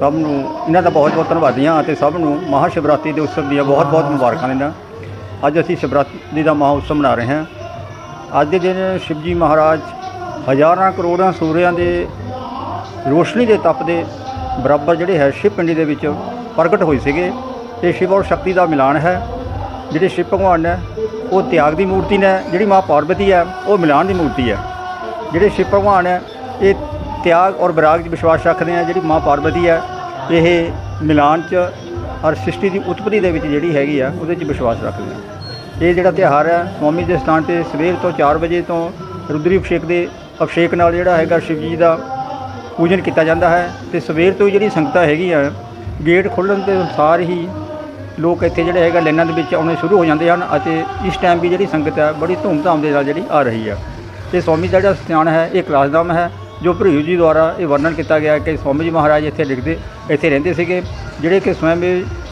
ਸਭ ਨੂੰ ਇਹਨਾਂ ਦਾ ਬਹੁਤ ਬਹੁਤ ਧੰਨਵਾਦੀ ਹਾਂ ਅਤੇ ਸਭ ਨੂੰ ਮਹਾ ਸ਼ਿਵਰਾਤਰੀ ਦੇ ਉਤਸਵ ਦੀਆਂ ਬਹੁਤ ਬਹੁਤ ਮੁਬਾਰਕਾਂ ਦਿੰਦਾ। ਅੱਜ ਅਸੀਂ ਸ਼ਿਵਰਾਤਰੀ ਦਾ ਮਹਾ ਉਤਸਵ ਮਨਾ ਰਹੇ ਹਾਂ। ਅੱਜ ਦੇ ਦਿਨ ਸ਼ਿਵਜੀ ਮਹਾਰਾਜ ਹਜ਼ਾਰਾਂ ਕਰੋੜਾਂ ਸੂਰਿਆਂ ਦੇ ਰੋਸ਼ਨੀ ਦੇ ਤਪ ਦੇ ਬਰਾਬਰ ਜਿਹੜੇ ਹੈ, ਸ਼ਿਵ ਪਿੰਡੀ ਦੇ ਵਿੱਚ ਪ੍ਰਗਟ ਹੋਏ ਸੀਗੇ। ਇਹ ਸ਼ਿਵ ਔਰ ਸ਼ਕਤੀ ਦਾ ਮਿਲਾਨ ਹੈ। ਜਿਹੜੇ ਸ਼ਿਵ ਭਗਵਾਨ ਨੇ, ਉਹ ਤਿਆਗ ਦੀ ਮੂਰਤੀ ਨੇ, ਜਿਹੜੀ ਮਾਂ ਪਾਰਵਤੀ ਹੈ, ਉਹ ਮਿਲਾਨ ਦੀ ਮੂਰਤੀ ਹੈ। ਜਿਹੜੇ ਸ਼ਿਵ ਭਗਵਾਨ ਹੈ ਇਹ ਤਿਆਗ ਔਰ ਵਿਰਾਗ 'ਚ ਵਿਸ਼ਵਾਸ ਰੱਖਦੇ ਆ ਜਿਹੜੀ ਮਾਂ ਪਾਰਵਤੀ ਹੈ, ਇਹ ਮਿਲਾਨ 'ਚ ਔਰ ਸ੍ਰਿਸ਼ਟੀ ਦੀ ਉਤਪਤੀ ਦੇ ਵਿੱਚ ਜਿਹੜੀ ਹੈਗੀ ਆ, ਉਹਦੇ 'ਚ ਵਿਸ਼ਵਾਸ ਰੱਖਦੇ ਆ ਇਹ ਜਿਹੜਾ ਤਿਉਹਾਰ ਹੈ, ਸਵਾਮੀ ਦੇ ਸਥਾਨ ਤੇ ਸਵੇਰ ਤੋਂ 4 ਵਜੇ ਤੋਂ ਰੁਦਰੀ ਅਭਿਸ਼ੇਕ ਦੇ ਅਭਿਸ਼ੇਕ ਨਾਲ ਜਿਹੜਾ ਹੈਗਾ ਸ਼ਿਵ ਜੀ ਦਾ ਪੂਜਨ ਕੀਤਾ ਜਾਂਦਾ ਹੈ ਤੇ ਸਵੇਰ ਤੋਂ ਜਿਹੜੀ ਸੰਗਤਾਂ ਹੈਗੀਆਂ, ਗੇਟ ਖੁੱਲ੍ਹਣ ਦੇ ਅਨੁਸਾਰ ਹੀ ਲੋਕ ਇੱਥੇ ਜਿਹੜੇ ਹੈਗਾ ਲਾਈਨਾਂ ਦੇ ਵਿੱਚ ਆਉਣੇ ਸ਼ੁਰੂ ਹੋ ਜਾਂਦੇ ਹਨ ਅਤੇ ਇਸ ਟਾਈਮ ਵੀ ਜਿਹੜੀ ਸੰਗਤ ਹੈ, ਬੜੀ ਧੂਮਧਾਮ ਦੇ ਨਾਲ ਜਿਹੜੀ ਆ ਰਹੀ ਹੈ। ਤੇ ਸਵਾਮੀ ਦਾ ਜਿਹੜਾ ਸਥਾਨ ਹੈ, ਇਹ ਕਲਾਸਦਾਮ ਹੈ। ਜੋ ਭਰੀਉ ਜੀ ਦੁਆਰਾ ਇਹ ਵਰਣਨ ਕੀਤਾ ਗਿਆ ਕਿ ਸਵਾਮੀ ਜੀ ਮਹਾਰਾਜ ਇੱਥੇ ਲਿਖਦੇ, ਇੱਥੇ ਰਹਿੰਦੇ ਸੀਗੇ, ਜਿਹੜੇ ਕਿ ਸਵੈਮ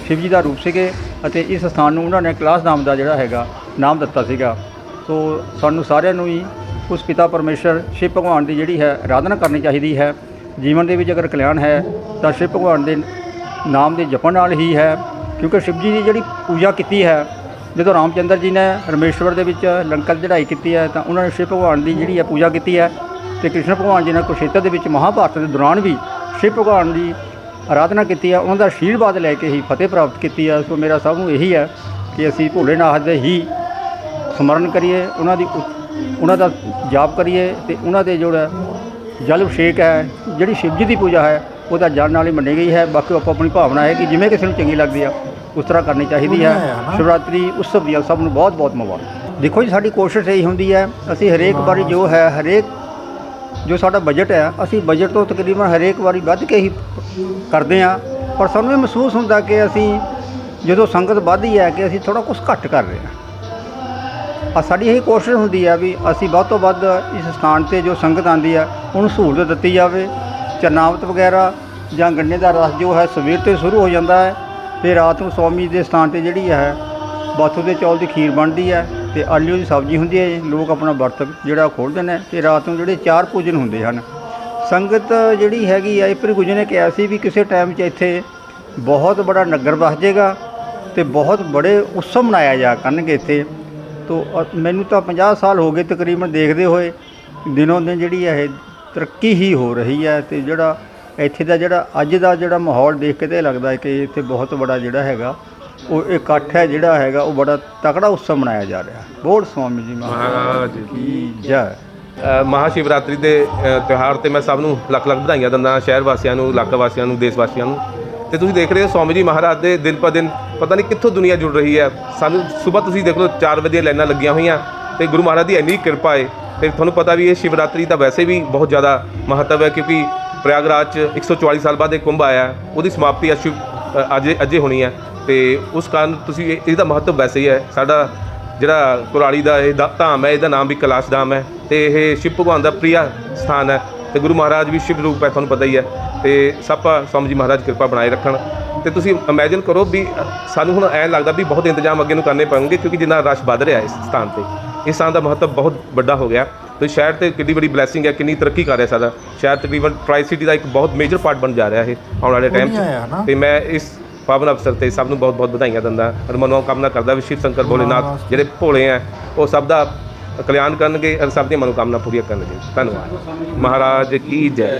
ਸ਼ਿਵ ਜੀ ਦਾ ਰੂਪ ਸੀਗੇ ਅਤੇ ਇਸ ਸਥਾਨ ਨੂੰ ਉਹਨਾਂ ਨੇ ਕਲਾਸਦਾਮ ਦਾ ਜਿਹੜਾ ਹੈਗਾ ਨਾਮ ਦਿੱਤਾ ਸੀਗਾ। ਸੋ ਸਾਨੂੰ ਸਾਰਿਆਂ ਨੂੰ ਹੀ ਉਸ ਪਿਤਾ ਪਰਮੇਸ਼ਰ ਸ਼ਿਵ ਭਗਵਾਨ ਦੀ ਜਿਹੜੀ ਹੈ ਆਰਾਧਨਾ ਕਰਨੀ ਚਾਹੀਦੀ ਹੈ। ਜੀਵਨ ਦੇ ਵਿੱਚ ਅਗਰ ਕਲਿਆਣ ਹੈ ਤਾਂ ਸ਼ਿਵ ਭਗਵਾਨ ਦੇ ਨਾਮ ਦੇ ਜਪਣ ਨਾਲ ਹੀ ਹੈ, ਕਿਉਂਕਿ ਸ਼ਿਵ ਜੀ ਦੀ ਜਿਹੜੀ ਪੂਜਾ ਕੀਤੀ ਹੈ, ਜਦੋਂ ਰਾਮਚੰਦਰ ਜੀ ਨੇ ਰਮੇਸ਼ਵਰ ਦੇ ਵਿੱਚ ਲੰਕਾ ਦੀ ਚੜ੍ਹਾਈ ਕੀਤੀ ਹੈ ਤਾਂ ਉਹਨਾਂ ਨੇ ਸ਼ਿਵ ਭਗਵਾਨ ਦੀ ਜਿਹੜੀ ਹੈ ਪੂਜਾ ਕੀਤੀ ਹੈ। ਤੇ ਕ੍ਰਿਸ਼ਨ ਭਗਵਾਨ ਜੀ ਨੇ ਕੁਰੂਕਸ਼ੇਤਰ ਦੇ ਵਿੱਚ ਮਹਾਭਾਰਤ ਦੇ ਦੌਰਾਨ ਵੀ ਸ਼ਿਵ ਭਗਵਾਨ ਦੀ ਆਰਾਧਨਾ ਕੀਤੀ ਹੈ ਉਹਨਾਂ ਦਾ ਆਸ਼ੀਰਵਾਦ ਲੈ ਕੇ ਹੀ ਫਤਿਹ ਪ੍ਰਾਪਤ ਕੀਤੀ ਹੈ ਸੋ ਮੇਰਾ ਸਭ ਨੂੰ ਇਹੀ ਹੈ ਕਿ ਅਸੀਂ ਭੋਲੇਨਾਥ ਦੇ ਹੀ ਸਮਰਨ ਕਰੀਏ ਉਹਨਾਂ ਦੀ ਉਹਨਾਂ ਦਾ ਜਾਪ ਕਰੀਏ ਤੇ ਉਹਨਾਂ ਦੇ ਜਿਹੜਾ ਜਲ ਅਭਿਸ਼ੇਕ ਹੈ ਜਿਹੜੀ ਸ਼ਿਵ ਜੀ ਦੀ ਪੂਜਾ ਹੈ ਉਹਦਾ ਜਲ ਨਾਲ ਹੀ ਮੰਨੀ ਗਈ ਹੈ। ਬਾਕੀ ਆਪੋ ਆਪਣੀ ਭਾਵਨਾ ਹੈ ਕਿ ਜਿਵੇਂ ਕਿਸੇ ਨੂੰ ਚੰਗੀ ਲੱਗਦੀ ਆ ਉਸ ਤਰ੍ਹਾਂ ਕਰਨੀ ਚਾਹੀਦੀ ਹੈ। ਸ਼ਿਵਰਾਤਰੀ ਉਤਸਵ ਦੀਆਂ ਸਭ ਨੂੰ ਬਹੁਤ ਬਹੁਤ ਮੁਬਾਰਕ। ਦੇਖੋ ਜੀ ਸਾਡੀ ਕੋਸ਼ਿਸ਼ ਇਹੀ ਹੁੰਦੀ ਹੈ ਅਸੀਂ ਹਰੇਕ ਵਾਰੀ ਜੋ ਹੈ ਹਰੇਕ ਜੋ ਸਾਡਾ ਬਜਟ ਹੈ, ਅਸੀਂ ਬਜਟ ਤੋਂ ਤਕਰੀਬਨ ਹਰੇਕ ਵਾਰੀ ਵੱਧ ਕੇ ਹੀ ਕਰਦੇ ਹਾਂ। ਪਰ ਸਾਨੂੰ ਇਹ ਮਹਿਸੂਸ ਹੁੰਦਾ ਕਿ ਅਸੀਂ ਜਦੋਂ ਸੰਗਤ ਵੱਧਦੀ ਹੈ ਕਿ ਅਸੀਂ ਥੋੜਾ ਕੁਝ ਘੱਟ ਕਰ ਰਹੇ ਹਾਂ। ਆ ਸਾਡੀ ਇਹ ਕੋਸ਼ਿਸ਼ ਹੁੰਦੀ ਹੈ ਵੀ ਅਸੀਂ ਵੱਧ ਤੋਂ ਵੱਧ ਇਸ ਸਥਾਨ ਤੇ ਜੋ ਸੰਗਤ ਆਂਦੀ ਹੈ ਉਹਨੂੰ ਸਹੂਲਤ ਦਿੱਤੀ ਜਾਵੇ। ਚਰਨਾਵਤ ਵਗੈਰਾ ਜਾਂ ਗੰਨੇ ਦਾ ਰਸ ਜੋ ਹੈ, ਸਵੇਰ ਤੋਂ ਸ਼ੁਰੂ ਹੋ ਜਾਂਦਾ ਹੈ ਤੇ ਰਾਤ ਨੂੰ ਸਵਾਮੀ ਦੇ ਸਥਾਨ ਤੇ ਜਿਹੜੀ ਹੈ, ਬਾਥੂ ਦੇ ਚੌਲ ਦੀ ਖੀਰ ਬਣਦੀ ਹੈ। ਤੇ ਆਲੂ ਦੀ ਸਬਜ਼ੀ ਹੁੰਦੀ ਹੈ ਲੋਕ ਆਪਣਾ ਵਰਤ ਜਿਹੜਾ ਖੋਲ੍ਹਦੇ ਨੇ ਤੇ ਰਾਤ ਨੂੰ ਜਿਹੜੇ ਚਾਰ ਪੂਜਨ ਹੁੰਦੇ ਹਨ। ਸੰਗਤ ਜਿਹੜੀ ਹੈਗੀ ਆ, ਇਹ ਭਰੀ ਨੇ ਕਿਹਾ ਸੀ ਵੀ ਕਿਸੇ ਟਾਈਮ 'ਚ ਇੱਥੇ ਬਹੁਤ ਬੜਾ ਨਗਰ ਵਸ ਜਾਏਗਾ ਤੇ ਬਹੁਤ ਬੜੇ ਉਤਸਵ ਮਨਾਇਆ ਜਾ ਕਰਨਗੇ ਇੱਥੇ। ਤੋ, ਅ- ਮੈਨੂੰ ਤਾਂ 50 ਸਾਲ ਹੋ ਗਏ ਤਕਰੀਬਨ ਦੇਖਦੇ ਹੋਏ, ਦਿਨੋਂ ਦਿਨ ਜਿਹੜੀ ਹੈ ਇਹ ਤਰੱਕੀ ਹੀ ਹੋ ਰਹੀ ਹੈ ਤੇ ਜਿਹੜਾ ਇੱਥੇ ਦਾ ਜਿਹੜਾ, ਅੱਜ ਦਾ ਜਿਹੜਾ ਮਾਹੌਲ ਦੇਖ ਕੇ ਤੇ ਲੱਗਦਾ ਕਿ ਇੱਥੇ ਬਹੁਤ ਬੜਾ ਜਿਹੜਾ ਹੈਗਾ ਉਹ ਇਕੱਠ ਹੈ ਜਿਹੜਾ ਹੈਗਾ ਉਹ ਬੜਾ ਤਕੜਾ ਉਤਸਵ ਮਨਾਇਆ ਜਾ ਰਿਹਾ। ਬੋਲ ਸਵਾਮੀ ਜੀ ਮਹਾਰਾਜ ਕੀ ਜੈ। ਮਹਾਸ਼ਿਵਰਾਤਰੀ ਦੇ ਤਿਉਹਾਰ ਤੇ ਮੈਂ ਸਭ ਨੂੰ ਲੱਖ ਲੱਖ ਵਧਾਈਆਂ ਦਿੰਦਾ ਸ਼ਹਿਰ ਵਾਸੀਆਂ ਨੂੰ ਇਲਾਕਾ ਵਾਸੀਆਂ ਨੂੰ ਦੇਸ਼ ਵਾਸੀਆਂ ਨੂੰ। ਤੇ ਤੁਸੀਂ ਦੇਖ ਰਹੇ ਹੋ ਸਵਾਮੀ ਜੀ ਮਹਾਰਾਜ ਦੇ ਦਿਨ ਪਰ ਦਿਨ ਪਤਾ ਨਹੀਂ ਕਿੱਥੋਂ ਦੁਨੀਆ ਜੁੜ ਰਹੀ ਹੈ। ਸਾਨੂੰ ਸਵੇਰ ਤੁਸੀਂ ਦੇਖ ਲਓ 4 ਵਜੇ ਲਾਈਨਾਂ ਲੱਗੀਆਂ ਹੋਈਆਂ ਤੇ ਗੁਰੂ ਮਹਾਰਾਜ ਦੀ ਇੰਨੀ ਕਿਰਪਾ ਹੈ ਤੇ ਤੁਹਾਨੂੰ ਪਤਾ ਵੀ ਇਹ ਸ਼ਿਵਰਾਤਰੀ ਦਾ ਵੈਸੇ ਵੀ ਬਹੁਤ ਜ਼ਿਆਦਾ ਮਹੱਤਵ ਹੈ ਕਿਉਂਕਿ ਪ੍ਰਯਾਗਰਾਜ 'ਚ 144 ਸਾਲ ਬਾਅਦ ਇਹ ਕੁੰਭ ਆਇਆ। ਉਹਦੀ ਸਮਾਪਤੀ ਅੱਜ ਅੱਜ ਅੱਜੇ ਹੋਣੀ ਹੈ। ਤੇ ਉਸ ਕਾਰਨ ਤੁਸੀਂ ਇਹ- ਇਹਦਾ ਮਹੱਤਵ ਵੈਸੇ ਹੀ ਹੈ। ਸਾਡਾ ਜਿਹੜਾ ਕੁਰਾਲੀ ਦਾ ਇਹ ਦਾ- ਧਾਮ ਹੈ ਇਹਦਾ ਨਾਮ ਵੀ ਕੈਲਾਸ਼ ਧਾਮ ਹੈ ਤੇ ਇਹ ਸ਼ਿਵ ਭਗਵਾਨ ਦਾ ਪ੍ਰਿਆ ਸਥਾਨ ਹੈ ਤੇ ਗੁਰੂ ਮਹਾਰਾਜ ਵੀ ਸ਼ਿਵ ਰੂਪ ਹੈ ਤੁਹਾਨੂੰ ਪਤਾ ਹੀ ਹੈ ਤੇ ਸਭਾ ਸਵਾਮੀ ਜੀ ਮਹਾਰਾਜ ਕਿਰਪਾ ਬਣਾਏ ਰੱਖਣ। ਤੇ ਤੁਸੀਂ ਇਮੇਜਿਨ ਕਰੋ ਵੀ ਸਾਨੂੰ ਹੁਣ ਐਂ ਲੱਗਦਾ ਵੀ ਬਹੁਤ ਇੰਤਜ਼ਾਮ ਅੱਗੇ ਨੂੰ ਕਰਨੇ ਪੈਣਗੇ ਕਿਉਂਕਿ ਜਿੰਨਾ ਰਸ਼ ਵੱਧ ਰਿਹਾ ਇਸ ਸਥਾਨ ਤੇ ਇਸ ਸਥਾਨ ਦਾ ਮਹੱਤਵ ਬਹੁਤ ਵੱਡਾ ਹੋ ਗਿਆ। ਤੇ ਸ਼ਹਿਰ ਤੇ ਕਿੰਨੀ ਬੜੀ ਬਲੇਸਿੰਗ ਹੈ ਕਿੰਨੀ ਤਰੱਕੀ ਕਰ ਰਿਹਾ ਸਾਡਾ। ਸ਼ਹਿਰ ਤਕਰੀਬਨ ਟਰਾਈ ਸਿਟੀ ਦਾ ਇੱਕ ਬਹੁਤ ਮੇਜਰ ਪਾਰਟ ਬਣ ਜਾ ਰਿਹਾ ਇਹ ਆਉਣ ਵਾਲੇ ਟਾਈਮ 'ਚ। ਤੇ ਮੈਂ ਇਸ ਪਾਵਨ ਅਵਸਰ ਤੇ ਸਭ ਨੂੰ ਬਹੁਤ ਬਹੁਤ ਵਧਾਈਆਂ ਦਿੰਦਾ ਔਰ ਮਨੋਂ ਕਾਮਨਾ ਕਰਦਾ ਵੀ ਸ਼ਿਵ ਸ਼ੰਕਰ ਭੋਲੇਨਾਥ ਜਿਹੜੇ ਭੋਲੇ ਆ ਉਹ ਸਭ ਦਾ ਕਲਿਆਣ ਕਰਨਗੇ ਔਰ ਸਭ ਦੀਆਂ ਮਨੋਕਾਮਨਾ ਪੂਰੀਆਂ ਕਰਨਗੇ। ਧੰਨਵਾਦ। ਮਹਾਰਾਜ ਕੀ ਜੈ।